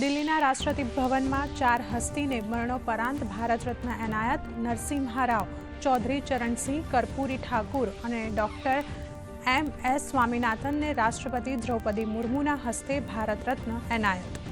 દિલ્હીના રાષ્ટ્રપતિ ભવનમાં ચાર હસ્તીને મરણોપરાંત ભારત રત્ન એનાયત નરસિંહા રાવ, ચૌધરી ચરણસિંહ, કર્પૂરી ઠાકુર અને ડોક્ટર એમ એસ સ્વામિનાથનને રાષ્ટ્રપતિ દ્રૌપદી મુર્મુના હસ્તે ભારત રત્ન એનાયત.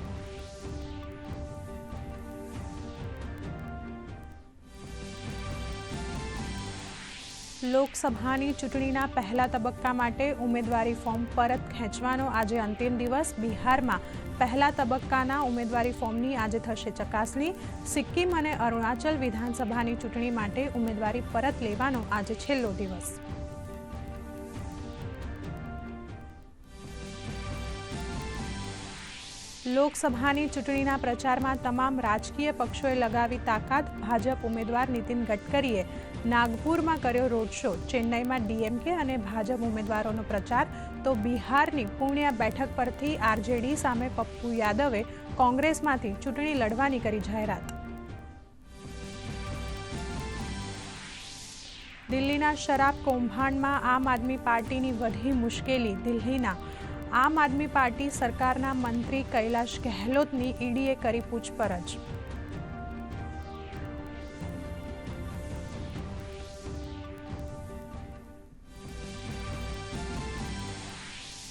લોકસભાની ચૂંટણીના પહેલા તબક્કા માટે ઉમેદવારી ફોર્મ પરત ખેંચવાનો આજે અંતિમ દિવસ. બિહારમાં પહેલા તબક્કાના ઉમેદવારી ફોર્મની આજે થશે ચકાસણી. સિક્કિમ અને અરુણાચલ વિધાનસભાની ચૂંટણી માટે ઉમેદવારી પરત લેવાનો આજે છેલ્લો દિવસ. લોકસભાની ચૂંટણીના પ્રચારમાં તમામ રાજકીય પક્ષોએ લગાવી તાકાત, ભાજપ ઉમેદવાર નીતિન ગડકરીએ નાગપુરમાં કર્યો રોડ શો. ચેન્નઈમાં ડીએમકે અને ભાજપ ઉમેદવારોનો પ્રચાર, તો બિહારની પૂર્ણિયા બેઠક પરથી આરજેડી સામે પપ્પુ યાદવે કોંગ્રેસમાંથી ચૂંટણી લડવાની કરી જાહેરાત. દિલ્હીના શરાબ કૌભાંડમાં આમ આદમી પાર્ટીની વધી મુશ્કેલી, દિલ્હીના આમ આદમી પાર્ટી સરકારના મંત્રી કૈલાશ ગેહલોતની ઈડીએ કરી પૂછપરછ.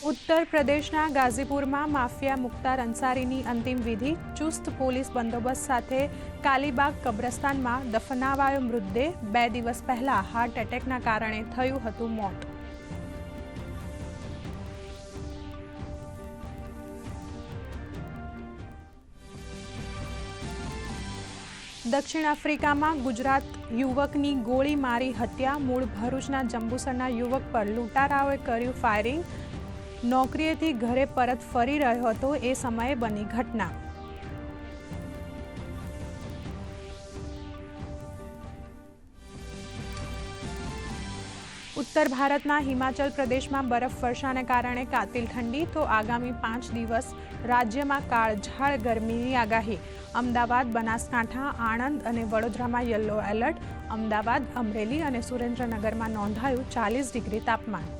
ઉત્તર પ્રદેશના ગાઝીપુરમાં માફિયા મુખ્તાર અંસારીની અંતિમ વિધિ, ચુસ્ત પોલીસ બંદોબસ્ત સાથે કાલીબાગ કબ્રસ્તાનમાં દફનાવાયો મૃતદેહ બે દિવસ પહેલા હાર્ટ એટેકના કારણે થયું હતું મોત. દક્ષિણ આફ્રિકામાં ગુજરાત યુવકની ગોળી મારી હત્યા. મૂળ ભરૂચના જંબુસરના યુવક પર લૂંટારાઓએ કર્યું ફાયરિંગ. નોકરીએથી ઘરે પરત ફરી રહ્યો હતો. એ સમયે બની ઘટના. ઉત્તર ભારતના હિમાચલ પ્રદેશમાં બરફવર્ષાને કારણે કાતિલ ઠંડી. તો આગામી પાંચ દિવસ રાજ્યમાં કાળઝાળ ગરમીની આગાહી. અમદાવાદ, બનાસકાંઠા, આણંદ અને વડોદરામાં યલો એલર્ટ. અમદાવાદ, અમરેલી અને સુરેન્દ્રનગરમાં નોંધાયું ચાલીસ ડિગ્રી તાપમાન.